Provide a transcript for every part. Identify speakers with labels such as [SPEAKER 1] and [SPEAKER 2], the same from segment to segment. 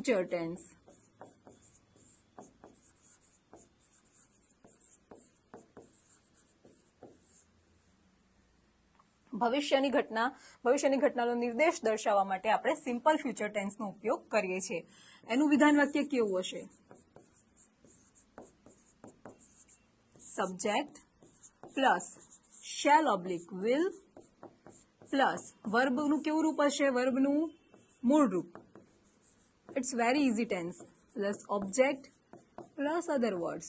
[SPEAKER 1] Future tense ભવિષ્યની ઘટના, ભવિષ્યની ઘટનાનો નિર્દેશ દર્શાવવા માટે આપણે સિમ્પલ ફ્યુચર ટેન્સનો ઉપયોગ કરીએ છીએ. એનું વિધાન વાક્ય કેવું હશે? Subject plus shall oblique will plus વર્બનું કેવું રૂપ હશે? વર્બનું મૂળ રૂપ. It's very easy tense plus object plus other words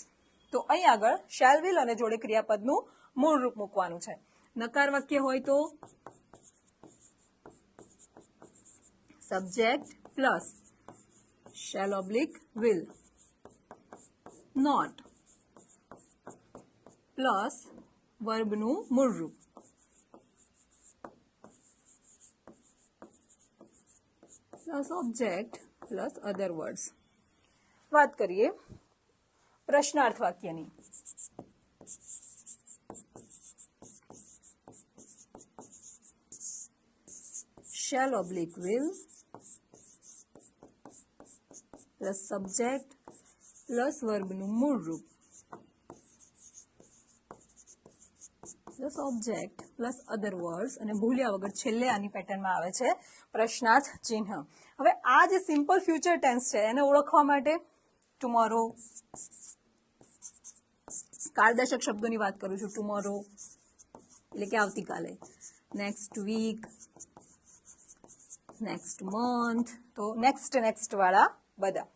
[SPEAKER 1] તો અહીં આગળ શેલ વિલ અને જોડે ક્રિયાપદનું મૂળ રૂપ મૂકવાનું છે. નકાર વાક્ય હોય તો subject plus shall oblique will not plus વર્બનું મૂળ રૂપ. Plus object plus other words વાત કરીએ પ્રશ્નાર્થ વાક્યની shall oblique will plus subject plus વર્બનું મૂળ રૂપ। Plus object plus other words અને ભૂલ્યા વગર છેલ્લે આની પેટર્નમાં આવે છે પ્રશ્નાર્થ ચિહ્ન. હવે આ જે સિમ્પલ ફ્યુચર ટેન્સ છે, એને ઓળખવા માટે ટુમોરો કાળદર્શક શબ્દોની વાત કરું છું ટુમોરો એટલે કે આવતીકાલે. નેક્સ્ટ વીક નેક્સ્ટ મંથ તો નેક્સ્ટ નેક્સ્ટ વાળા બધા.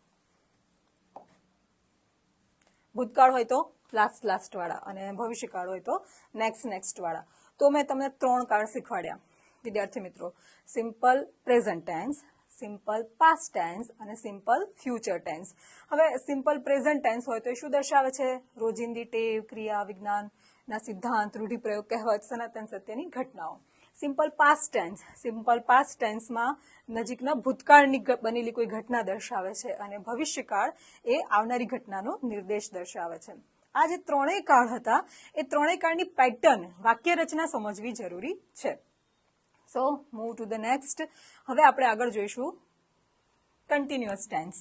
[SPEAKER 1] ભૂતકાળ હોય તો લાસ્ટ વાળા અને ભવિષ્યકાળ હોય તો નેક્સ્ટ નેક્સ્ટ વાળા. તો મેં તમને ત્રણ કાળ શીખવાડ્યા. વિદ્યાર્થી મિત્રો simple present tense simple past tense અને સિમ્પલ ફ્યુચર ટેન્સ હવે સિમ્પલ પ્રેઝન્ટ ટેન્સ હોય તો એ શું દર્શાવે છે? રોજિંદી ટેવ, ક્રિયા વિજ્ઞાનના સિદ્ધાંત, રૂઢિપ્રયોગ, કહેવત, સનાતન સત્યની ઘટનાઓ. Simple past tense simple past ટેન્સમાં નજીકના ભૂતકાળની બનેલી કોઈ ઘટના દર્શાવે છે અને ભવિષ્યકાળ એ આવનારી ઘટનાનો નિર્દેશ દર્શાવે છે. આ જે ત્રણેય કાળ હતા, એ ત્રણેય કાળની પેટર્ન વાક્ય રચના સમજવી જરૂરી છે. So move to the next હવે આપણે આગળ જોઈશું. Continuous tense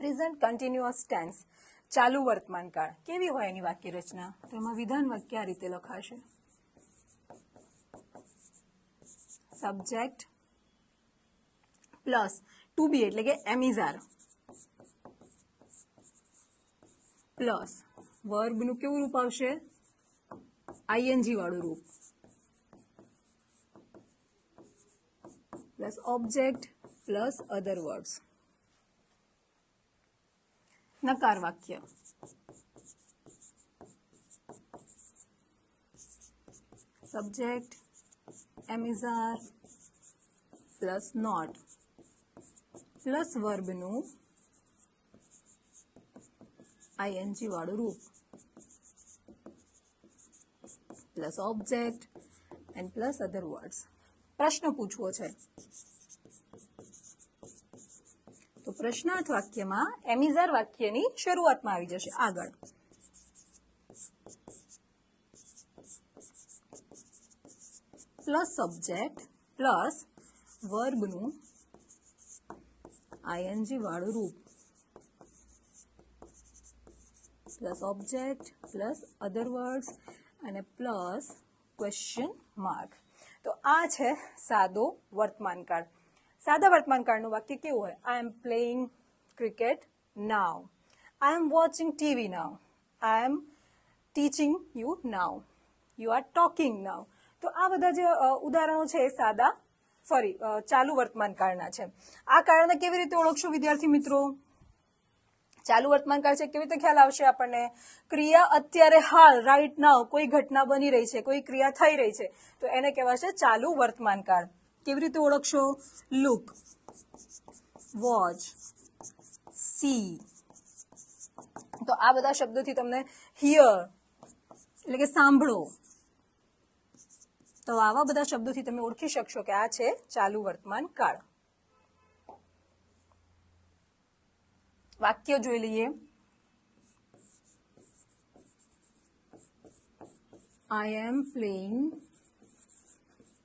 [SPEAKER 1] present continuous tense ચાલુ વર્તમાન કાળ. કેવી હોય એની વાક્ય રચના? તો એમાં વિધાન વાક્ય આ રીતે લખાશે. સબ્જેક્ટ પ્લસ ટુ બી એટલે કે એમિઝાર. પ્લસ વર્બનું કેવું રૂપ આવશે? આઈએનજી વાળું રૂપ. Plus object plus other words નકાર વાક્ય subject am is are plus not plus વર્બનું આઈએનજી વાળું રૂપ plus object and plus other words પ્રશ્ન પૂછવો છે તો પ્રશ્નાર્થ વાક્યમાં એમિઝાર વાક્યની શરૂઆતમાં આવી જશે. આગળ. પ્લસ સબ્જેક્ટ પ્લસ વર્બનું આઈએનજી વાળું રૂપ. Plus object plus other words અને પ્લસ ક્વેશ્ચન માર્ક. તો આ છે સાદો વર્તમાનકાળ. સાદા વર્તમાન કાળનું વાક્ય કેવું હોય? I am playing cricket now I am watching TV now I am teaching you now you are talking now તો આ બધા જે ઉદાહરણો છે એ સાદા સોરી ચાલુ વર્તમાન કાળના છે. આ કાળને કેવી રીતે ઓળખશું વિદ્યાર્થી મિત્રો? ચાલુ વર્તમાન કાળ છે કેવી રીતે ખ્યાલ આવશે આપણને? ક્રિયા અત્યારે હાલ રાઈટ નાવ કોઈ ઘટના બની રહી છે, કોઈ ક્રિયા થઈ રહી છે, તો એને કહેવાશે ચાલુ વર્તમાન કાળ. કેવી રીતે ઓળખશો? લુક વોચ સી તો આ બધા શબ્દોથી તમને હિયર એટલે કે સાંભળો. તો આવા બધા શબ્દોથી તમે ઓળખી શકશો કે આ છે ચાલુ વર્તમાન કાળ. વાક્ય જોઈ લઈએ. I am playing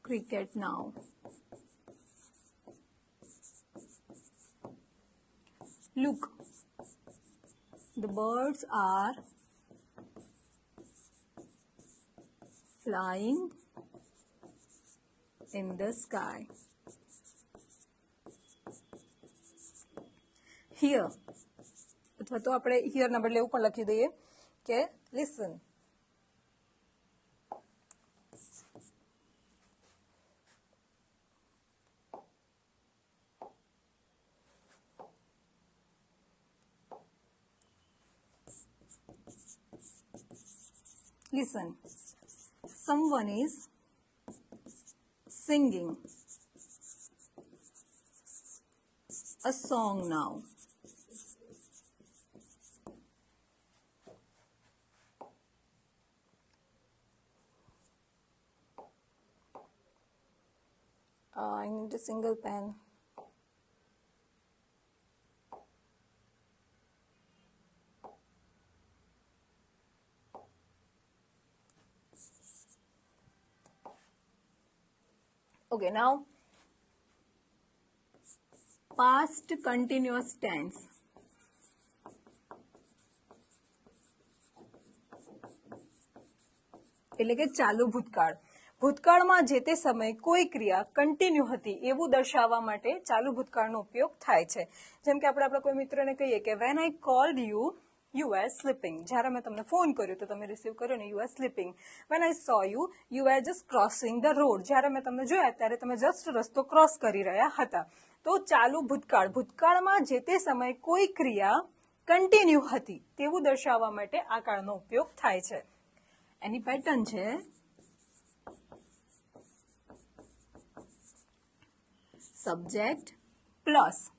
[SPEAKER 1] cricket now Look, the birds are flying in the sky. Here અથવા તો આપણે હિયર ના બદલે એવું પણ લખી દઈએ કે listen listen someone is singing a song now Uh, I need a single pen. Now past continuous tense. એટલે કે ચાલુ ભૂતકાળ. ભૂતકાળમાં જે તે સમયે કોઈ ક્રિયા કન્ટિન્યુ હતી, એવું દર્શાવવા માટે ચાલુ ભૂતકાળનો ઉપયોગ થાય છે. જેમ કે આપણે આપણા કોઈ મિત્રને કહીએ કે when I called you you are sleeping જ્યારે મેં તમને ફોન કર્યો તો તમે રિસીવ કર્યો ને you are sleeping when I saw you you are just crossing the road જ્યારે મેં તમને જોયા, ત્યારે તમે જસ્ટ રસ્તો ક્રોસ કરી રહ્યા હતા. તો ચાલુ ભૂતકાળ. ભૂતકાળમાં જે તે સમયે કોઈ ક્રિયા કન્ટિન્યુ હતી, તેવું દર્શાવવા માટે આ કાળનો ઉપયોગ થાય છે. એની પેટર્ન છે? Subject plus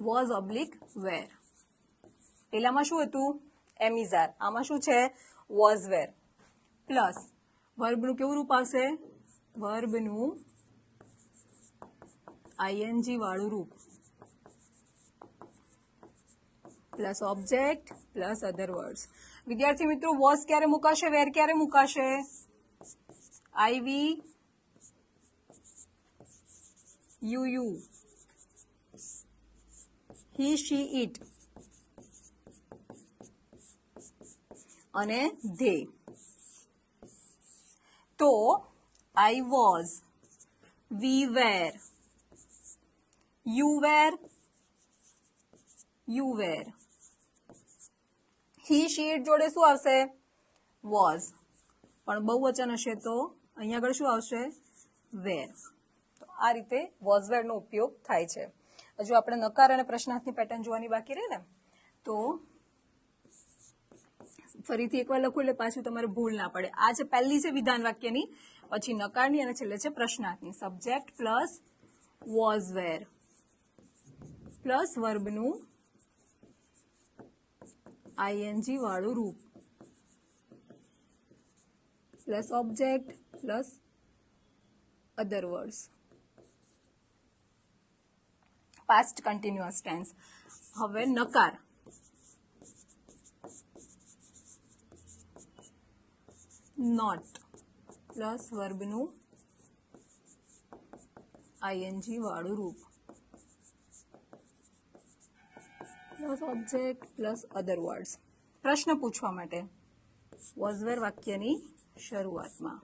[SPEAKER 1] was oblique were પેલામાં શું હતું? એમિઝાર આમાં શું છે? વોઝ વેર પ્લસ વર્બનું કેવું રૂપ આવશે? વર્બનું આઈએનજી વાળું રૂપ. Plus object plus other words વિદ્યાર્થી મિત્રો વોઝ ક્યારે મુકાશે? વેર ક્યારે મુકાશે? I we you you he she it અને ધે તો I was we were you were you were he she it જોડે શું આવશે? વોઝ પણ બહુવચન હશે તો અહીંયા આગળ શું આવશે? વેર તો આ રીતે વોઝ વેરનો ઉપયોગ થાય છે. હજુ આપણે નકાર અને પ્રશ્નાર્થની પેટર્ન જોવાની બાકી રહે ને, તો ફરીથી એકવાર લખું એટલે પાછું તમારે ભૂલ ના પડે. આ છે પહેલી છે વિધાન વાક્યની, પછી નકારની અને છેલ્લે છે પ્રશ્નાર્થની. Subject plus was were plus વર્બનું આઈએનજી વાળું રૂપ. Plus object plus other words past continuous tense હવે નકાર. નોટ પ્લસ વર્બનું આઈએનજી વાળું રૂપ. Plus object plus other words પ્રશ્ન પૂછવા માટે વોઝવેર વાક્યની શરૂઆતમાં.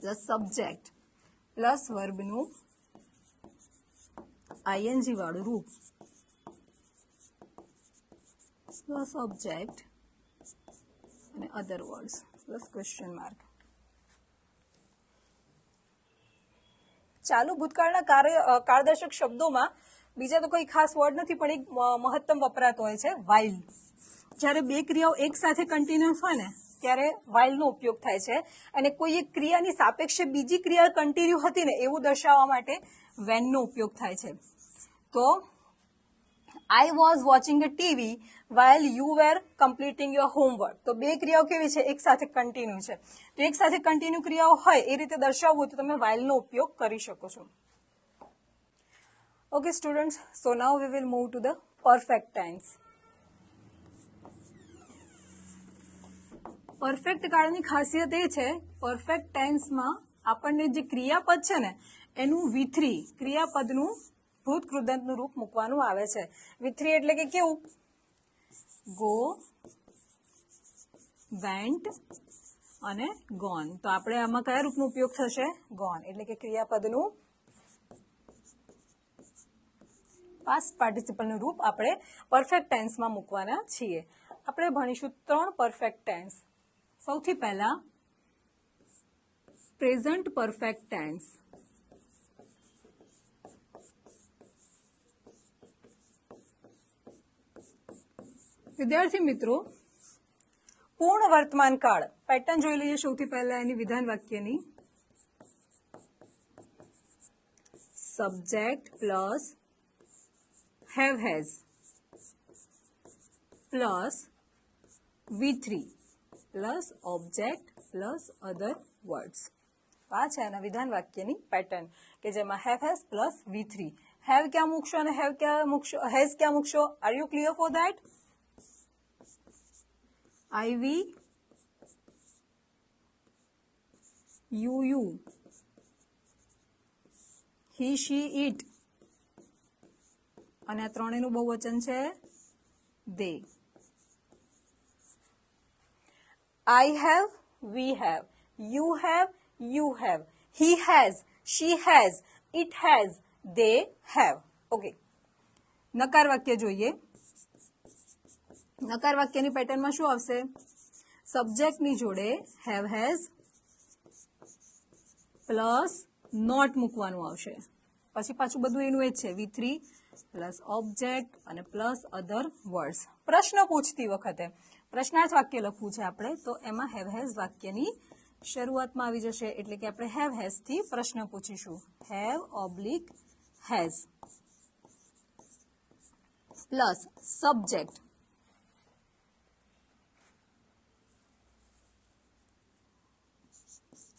[SPEAKER 1] પ્લસ સબ્જેક્ટ પ્લસ વર્બનું આઈએનજી વાળું રૂપ. પ્લસ ઓબ્જેક્ટ અને other words plus question mark ચાલુ ભૂતકાળના કાર્ય કાળદર્શક શબ્દોમાં બીજા તો કોઈ ખાસ વર્ડ નથી, પણ એક મહત્તમ વપરાતો હોય છે વાઇલ જ્યારે બે ક્રિયાઓ એક સાથે કન્ટિન્યુઅસ હોય ને, ત્યારે વાઇલનો ઉપયોગ થાય છે. અને કોઈ એક ક્રિયાની સાપેક્ષે બીજી ક્રિયા કન્ટિન્યુ હતી ને, એવું દર્શાવવા માટે વેનનો ઉપયોગ થાય છે. તો I was watching a TV while you were completing your homework તો બે ક્રિયાઓ કેવી છે? એક સાથે કન્ટિન્યુ છે. તો એક સાથે કન્ટિન્યુ ક્રિયાઓ હોય, એ રીતે દર્શાવવું તો તમે વાઇલનો ઉપયોગ કરી શકો છો. Okay students so now we will move to the perfect tense. Perfect કાળની ખાસિયત એ છે પરફેક્ટ ટેન્સમાં આપણને જે ક્રિયાપદ છે ને, એનું વિથરી ક્રિયાપદનું ભૂત કૃદંતનું રૂપ મૂકવાનું આવે છે. વિથરી એટલે કે કેવું? ગો, વેન્ટ અને ગોન. તો આપણે આમાં કયા રૂપનો ઉપયોગ થશે? ગોન. એટલે કે ક્રિયાપદનું પાસ્ટ પાર્ટિસિપલનું રૂપ આપણે પરફેક્ટ ટેન્સમાં મૂકવાના છીએ. આપણે ભણીશું ત્રણ પરફેક્ટ ટેન્સ સૌથી પહેલા પ્રેઝન્ટ પરફેક્ટ ટેન્સ વિદ્યાર્થી મિત્રો, પૂર્ણ વર્તમાન કાળ. પેટર્ન જોઈ લઈએ સૌથી પહેલા એની વિધાન વાક્યની. Subject plus have has. Plus v3 plus object plus other words. તો આ છે એના વિધાન વાક્યની પેટર્ન કે જેમાં have has plus v3 have ક્યાં મૂકશો અને have ક્યાં મૂકશો, has ક્યાં મૂકશો? Are you clear for that you you he she it અને આ ત્રણેયનું બહુવચન છે they I have we have you have you have he has she has it has they have okay નકાર વાક્ય જોઈએ. નકાર વાક્યની પેટર્નમાં શું આવશે? સબ્જેક્ટની જોડે હેવ હેઝ પ્લસ નોટ મૂકવાનું આવશે. પછી પાછું બધું એનું એ જ છે. વી થ્રી પ્લસ ઓબ્જેક્ટ અને પ્લસ અધર વર્ડ્સ પ્રશ્ન પૂછતી વખતે પ્રશ્નાર્થ વાક્ય લખવું છે આપણે, તો એમાં હેવ હેઝ વાક્યની શરૂઆતમાં આવી જશે. એટલે કે આપણે હેવ હેઝથી પ્રશ્ન પૂછીશું. Have oblique has plus subject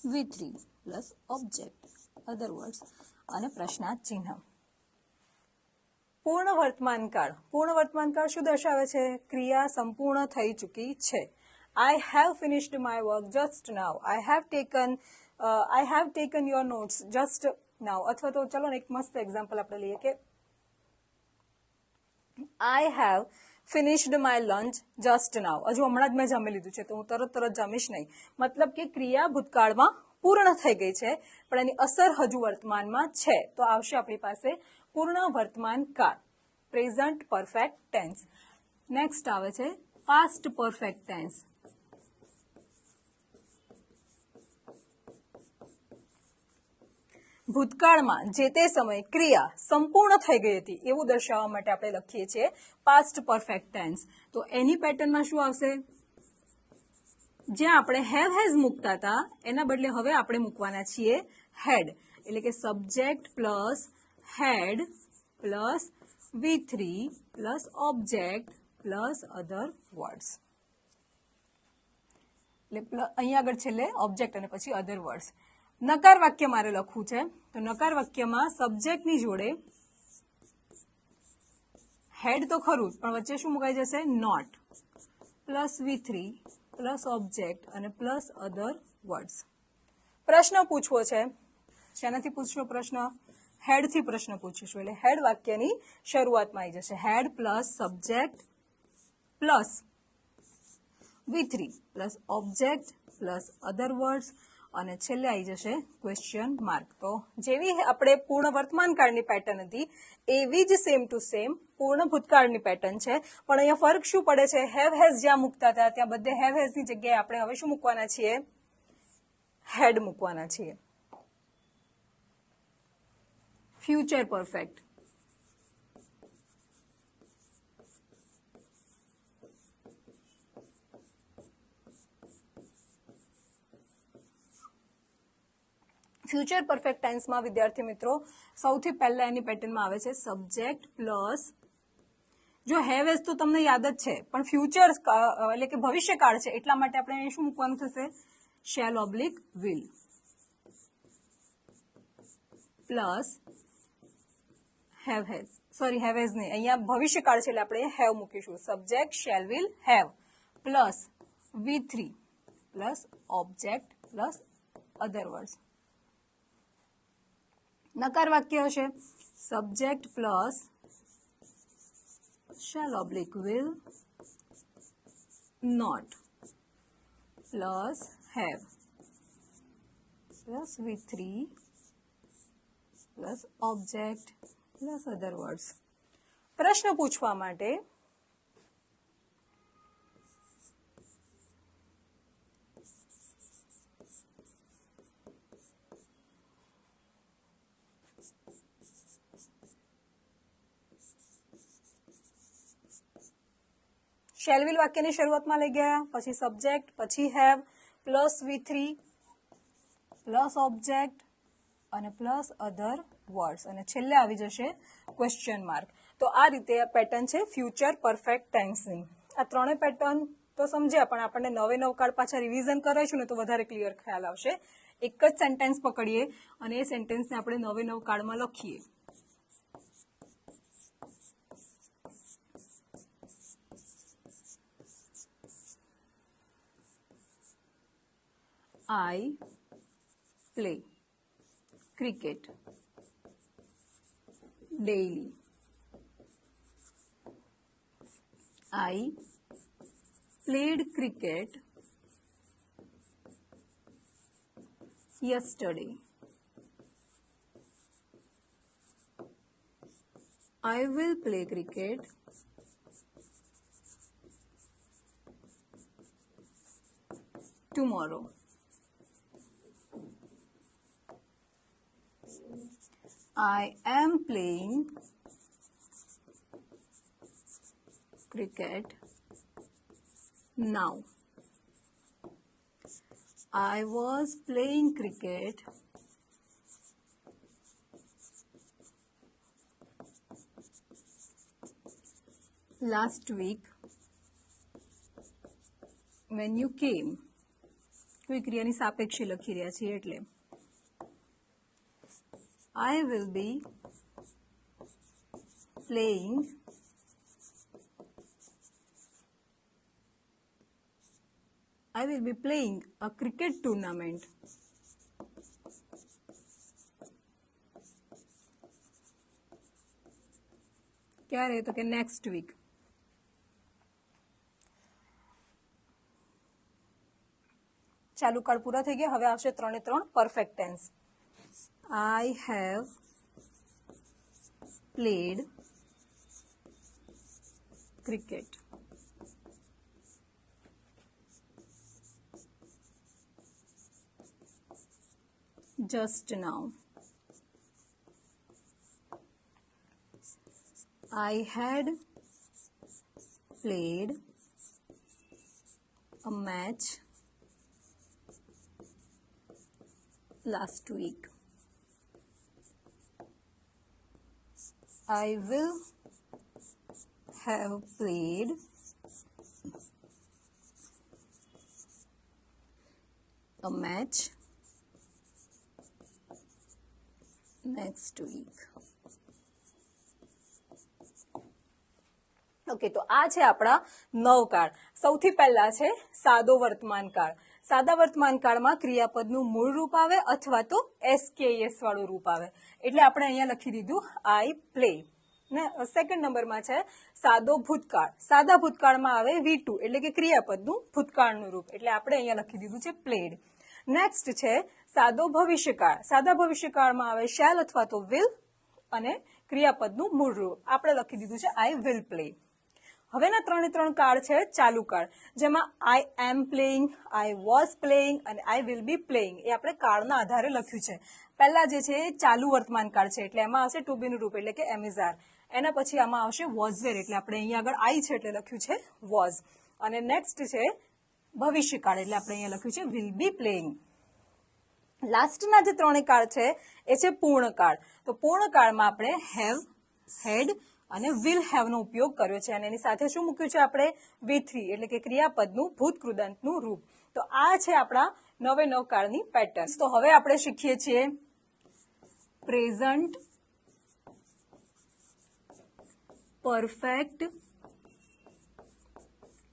[SPEAKER 1] V three plus object other words અને પ્રશ્નાર્થ ચિહ્ન. પૂર્ણ વર્તમાન કાળ. પૂર્ણ વર્તમાન કાળ શું દર્શાવે છે? ક્રિયા સંપૂર્ણ થઈ ચૂકી છે. I have finished my work just now I have taken I have taken your notes just now અથવા તો ચલો ને એક મસ્ત એક્ઝામ્પલ આપણે લઈએ કે I have finished my lunch just now હજુ હમણાં જ મેં જમી લીધું છે, તો હું તરત તરત જમીશ નહીં. મતલબ કે ક્રિયા ભૂતકાળમાં પૂર્ણ થઈ ગઈ છે, પણ એની અસર હજુ વર્તમાનમાં છે. તો આવશે આપણી પાસે પૂર્ણ વર્તમાન કાળ. પ્રેઝન્ટ પરફેક્ટ ટેન્સ નેક્સ્ટ આવે છે પાસ્ટ પરફેક્ટ ટેન્સ ભૂતકાળમાં જે તે સમયે ક્રિયા સંપૂર્ણ થઈ ગઈ હતી એવું દર્શાવવા માટે આપણે લખીએ છીએ પાસ્ટ પરફેક્ટ ટેન્સ તો એની પેટર્નમાં શું આવશે? જ્યાં આપણે હેવ હેઝ મૂકતા હતા, એના બદલે હવે આપણે મૂકવાના છીએ હેડ એટલે કે subject plus had plus V three plus object plus other words એટલે અહીંયા આગળ છેલ્લે ઓબ્જેક્ટ અને પછી અધર વર્ડ્સ નકાર વાક્ય મારે લખવું છે. તો નકાર વાક્યમાં સબ્જેક્ટની જોડે હેડ તો ખરું પણ વચ્ચે શું મુકાઈ જશે? Not plus V three plus object અને પ્લસ અધર વર્ડ્સ પ્રશ્ન પૂછવો છે. શેનાથી પૂછશો પ્રશ્ન? હેડથી પ્રશ્ન પૂછીશું. એટલે હેડ વાક્યની શરૂઆતમાં આવી જશે. Had plus subject plus V three plus object plus other words અને છેલ્લે આવી જશે ક્વેશ્ચન માર્ક તો જેવી આપણે પૂર્ણ વર્તમાન કાળની પેટર્ન હતી, એવી જ સેમ ટુ સેમ પૂર્ણ ભૂતકાળની પેટર્ન છે. પણ અહીંયા ફરક શું પડે છે? હેવ હેઝ જ્યાં મૂકતા હતા, ત્યાં બધે હેવ હેઝની જગ્યાએ આપણે હવે શું મૂકવાના છીએ? હેડ મૂકવાના છીએ. ફ્યુચર પરફેક્ટ ફ્યુચર પરફેક્ટ ટેન્સમાં, વિદ્યાર્થી મિત્રો, સૌથી પહેલા એની પેટર્નમાં આવે છે સબ્જેક્ટ પ્લસ. જો હેવ એઝ તો તમને યાદ જ છે, પણ ફ્યુચર એટલે કે ભવિષ્યકાળ છે, એટલા માટે આપણે શું મૂકવાનું થશે? Shall oblique will plus have has sorry have has નહીં. અહીંયા ભવિષ્યકાળ છે એટલે આપણે હેવ મૂકીશું. Subject shall will have plus V three plus object plus other નકાર વાક્ય હશે subject plus shall oblique will not plus have plus v3 plus object plus other words પ્રશ્ન પૂછવા માટે શેલવિલ વાક્યની શરૂઆતમાં લઈ ગયા, પછી સબ્જેક્ટ પછી have plus V three plus object અને પ્લસ અધર વર્ડ્સ અને છેલ્લે આવી જશે ક્વેશ્ચન માર્ક તો આ રીતે આ પેટર્ન છે ફ્યુચર પરફેક્ટ ટેન્સની આ ત્રણેય પેટર્ન તો સમજ્યા, પણ આપણને નવે નવ કાળ પાછા રિવિઝન કરાવીશું ને તો વધારે ક્લિયર ખ્યાલ આવશે. એક જ સેન્ટેન્સ પકડીએ અને એ સેન્ટેન્સને આપણે નવે નવ કાળમાં લખીએ. I play cricket daily. I played cricket yesterday. I will play cricket tomorrow. I am playing cricket now. I was playing cricket last week when you came. કોઈ ક્રિયાની સાપેક્ષે લખી રહ્યા છીએ એટલે I will be playing I will be playing a cricket tournament. ક્યારે તો કે next week ચાલુ કાળ પૂરા થઈ ગયા હવે આવશે ત્રણે ત્રણ perfect tense I have played cricket. Just now. I had played a match last week. I will have played a match next week. Okay તો આ છે આપણા નવ કાળ સૌથી પહેલા છે સાદો વર્તમાન કાળ સાદા વર્તમાન કાળમાં ક્રિયાપદનું મૂળ રૂપ આવે અથવા તો એસકેએસ વાળું રૂપ આવે. એટલે આપણે અહીંયા લખી દીધું આઈ પ્લે ને સેકન્ડ નંબરમાં છે સાદો ભૂતકાળ. સાદા ભૂતકાળમાં આવે વી ટુ એટલે કે ક્રિયાપદનું ભૂતકાળનું રૂપ. એટલે આપણે અહીંયા લખી દીધું છે પ્લેડ નેક્સ્ટ છે સાદો ભવિષ્યકાળ. સાદા ભવિષ્યકાળમાં આવે શેલ અથવા તો વિલ અને ક્રિયાપદનું મૂળ રૂપ. આપણે લખી દીધું છે આઈ વિલ પ્લે હવેના ત્રણે ત્રણ કાળ છે, ચાલુ કાળ જેમાં I am playing I was playing અને આઈ વિલ બી પ્લેઇંગ એ આપણે કાળના આધારે લખ્યું છે. પહેલા જે છે એ ચાલુ વર્તમાન કાળ છે, એટલે એમાં આવશે ટુ બીનું રૂપ, એટલે કે એમિઝાર એના પછી આમાં આવશે વોઝ વેર એટલે આપણે અહીંયા આગળ આઈ છે એટલે લખ્યું છે વોઝ અને નેક્સ્ટ છે ભવિષ્યકાળ એટલે આપણે અહીંયા લખ્યું છે વિલ બી પ્લેઇંગ લાસ્ટના જે ત્રણે કાળ છે, એ છે પૂર્ણકાળ તો પૂર્ણકાળમાં આપણે હેવ હેડ અને વિલ હેવનો ઉપયોગ કર્યો છે. અને એની સાથે શું મૂક્યું છે આપણે? વી એટલે કે ક્રિયાપદનું ભૂતકૃદંતનું રૂપ. તો આ છે આપણા નવે નવ કાળની પેટર્ન તો હવે આપણે શીખીએ છીએ પ્રેઝન્ટ પરફેક્ટ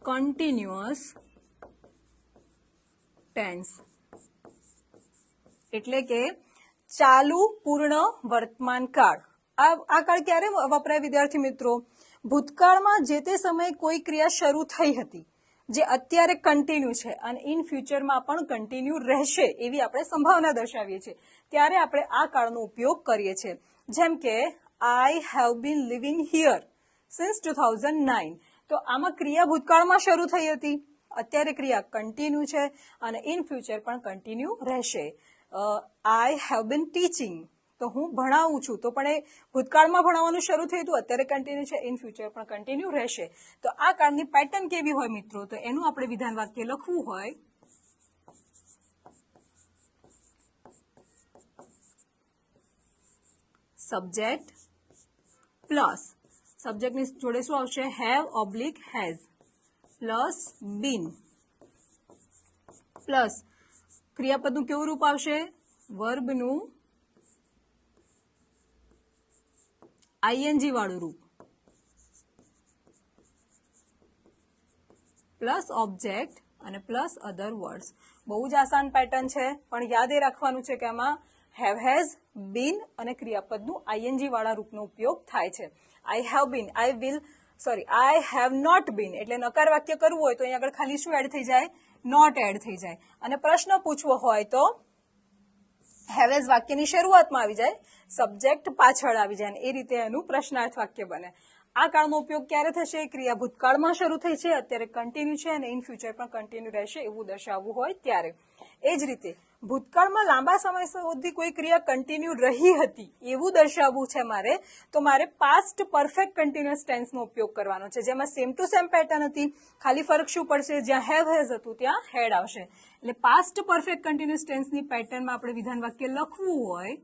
[SPEAKER 1] કન્ટિન્યુઅસ ટેન્સ એટલે કે ચાલુ પૂર્ણ વર્તમાન કાળ. આ કાળ ક્યારે વપરાય વિદ્યાર્થી મિત્રો? ભૂતકાળમાં જે તે સમયે કોઈ ક્રિયા શરૂ થઈ હતી, જે અત્યારે કન્ટિન્યુ છે અને ઇન ફ્યુચરમાં પણ કન્ટિન્યુ રહેશે એવી આપણે સંભાવના દર્શાવીએ છીએ. ત્યારે આપણે આ કાળનો ઉપયોગ કરીએ છીએ. જેમ કે I have been living here since two thousand nine તો આમાં ક્રિયા ભૂતકાળમાં શરૂ થઈ હતી. અત્યારે ક્રિયા કન્ટિન્યુ છે અને ઇન ફ્યુચર પણ કન્ટિન્યુ રહેશે. આઈ હેવ બીન ટીચિંગ તો હું ભણાવું છું. તો પણ એ ભૂતકાળમાં ભણાવવાનું શરૂ થયું હતું. અત્યારે કન્ટિન્યુ છે. ઇન ફ્યુચર પણ કન્ટિન્યુ રહેશે. તો આ કાળની પેટર્ન કેવી હોય મિત્રો? તો એનું આપણે વિધાન વાક્ય લખવું હોય. સબ્જેક્ટ પ્લસ સબ્જેક્ટની જોડે શું આવશે? Have oblique has plus been plus ક્રિયાપદનું કેવું રૂપ આવશે? વર્બનું આઈએનજી વાળું રૂપ. પ્લસ ઓબ્જેક્ટ અને પ્લસ અધર વર્ડ્સ બહુ જ આસાન પેટર્ન છે, પણ યાદ એ રાખવાનું છે કે આમાં હેવ હેઝ બીન અને ક્રિયાપદનું આઈએનજી વાળા રૂપનો ઉપયોગ થાય છે. I have been I will sorry I have not been એટલે નકાર વાક્ય કરવું હોય તો અહીં આગળ ખાલી શું એડ થઈ જાય? નોટ એડ થઈ જાય. અને પ્રશ્ન પૂછવો હોય તો હેવેઝ વાક્યની શરૂઆતમાં આવી જાય, સબ્જેક્ટ પાછળ આવી જાય એ રીતે એનું પ્રશ્નાર્થ વાક્ય બને. આ કાળનો ઉપયોગ ક્યારે થશે? ક્રિયા ભૂતકાળમાં શરૂ થઈ છે, અત્યારે કન્ટિન્યુ છે અને ઇન ફ્યુચર પણ કન્ટિન્યુ રહેશે એવું દર્શાવવું હોય ત્યારે. એ જ રીતે ભૂતકાળમાં લાંબા સમય સુધી કોઈ ક્રિયા કન્ટિન્યુ રહી હતી, એવું દર્શાવવું છે મારે, તો મારે પાસ્ટ પરફેક્ટ કન્ટિન્યુઅસ ટેન્સનો ઉપયોગ કરવાનો છે. જેમાં સેમ ટુ સેમ પેટર્ન હતી, ખાલી ફરક શું પડશે? જ્યાં હેવ હેઝ હતું, ત્યાં હેડ આવશે. એટલે પાસ્ટ પરફેક્ટ કન્ટિન્યુઅસ ટેન્સની પેટર્નમાં આપણે વિધાન વાક્ય લખવું હોય,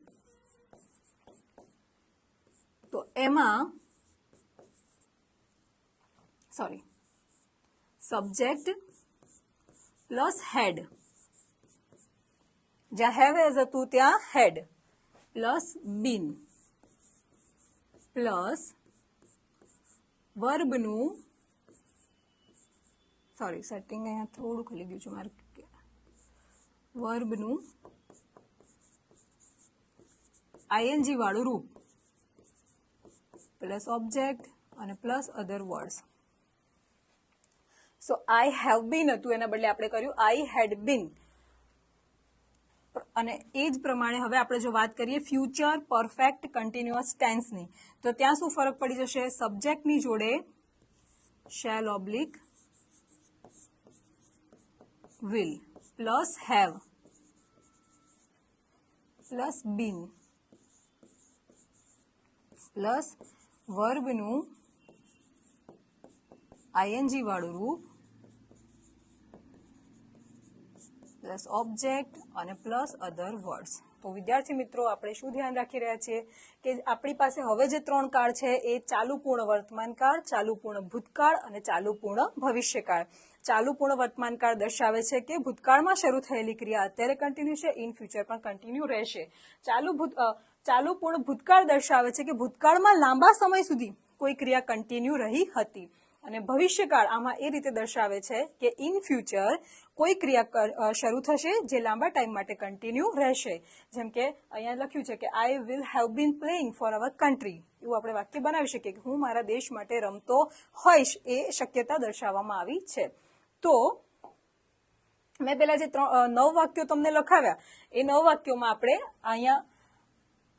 [SPEAKER 1] તો એમાં સોરી સબ્જેક્ટ પ્લસ હેડ જ્યાં હેવ એઝ હતું ત્યાં હેડ પ્લસ બીન પ્લસ વર્બનું સોરી સેટિંગ અહીંયા થોડું ખુલી ગયું છે મારે. વર્બનું આઈએનજી વાળું રૂપ પ્લસ ઓબ્જેક્ટ અને plus other words so I have been હતું, એના બદલે આપણે કર્યું આઈ હેડ બીન અને એ જ પ્રમાણે હવે આપણે જો વાત કરીએ ફ્યુચર પરફેક્ટ કન્ટિન્યુઅસ ટેન્સની તો ત્યાં શું ફરક પડી જશે? સબ્જેક્ટની જોડે shall oblique will plus have plus been plus વર્બનું આઈએનજી વાળું રૂપ પ્લસ ઓબ્જેક્ટ અને પ્લસ અધર વર્ડ્સ. તો વિદ્યાર્થી મિત્રો, આપણે શું ધ્યાન રાખી રહ્યા છીએ કે આપણી પાસે હવે જે ત્રણ કાળ છે, એ ચાલુ પૂર્ણ વર્તમાન કાળ ચાલુ પૂર્ણ ભૂતકાળ અને ચાલુ પૂર્ણ ભવિષ્યકાળ. ચાલુ પૂર્ણ વર્તમાન કાળ દર્શાવે છે કે ભૂતકાળમાં શરૂ થયેલી ક્રિયા અત્યારે કન્ટિન્યુ છે ઇન ફ્યુચર પણ કન્ટિન્યુ રહેશે. ચાલુ ભૂત ચાલુ પૂર્ણ ભૂતકાળ દર્શાવે છે કે ભૂતકાળમાં લાંબા સમય સુધી કોઈ ક્રિયા કન્ટિન્યુ રહી હતી. અને ભવિષ્યકાળ આમાં એ રીતે દર્શાવે છે કે ઇન ફ્યુચર કોઈ ક્રિયા શરૂ થશે જે લાંબા ટાઈમ માટે કન્ટિન્યુ રહેશે. જેમ કે અહીંયા લખ્યું છે કે I will have been playing for our country એવું આપણે વાક્ય બનાવી શકીએ કે, હું મારા દેશ માટે રમતો હોઈશ. એ શક્યતા દર્શાવવામાં આવી છે. તો મેં પેલા જે નવ વાક્યો તમને લખાવ્યા, એ નવ વાક્યોમાં આપણે અહીંયા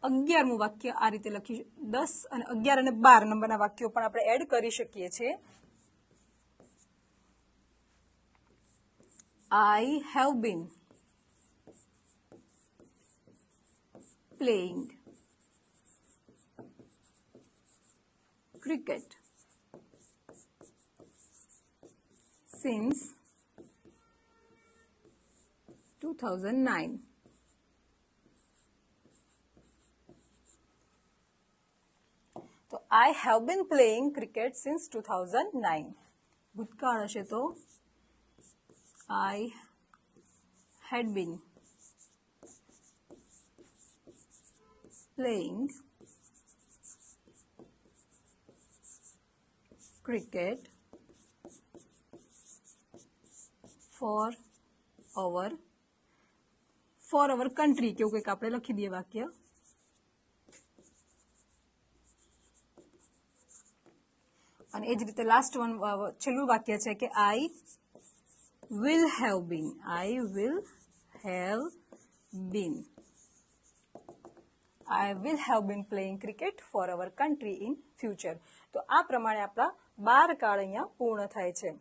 [SPEAKER 1] અગિયારમું વાક્ય આ રીતે લખી દસ અને અગિયાર અને બાર નંબરના વાક્યો પણ આપણે એડ કરી શકીએ છીએ. I have been playing cricket since 2009 thousand I have been playing cricket since two thousand nine ભૂતકાળ હશે તો I had been playing cricket for our for our country કેવું કંઈક આપણે લખી દઈએ વાક્ય અને એ જ રીતે લાસ્ટ વન છેલ્લું વાક્ય છે કે આઈ will have been i will have been i will have been playing cricket for our country in future તો આ પ્રમાણે આપણા બાર કાળ અહીંયા પૂર્ણ થાય છે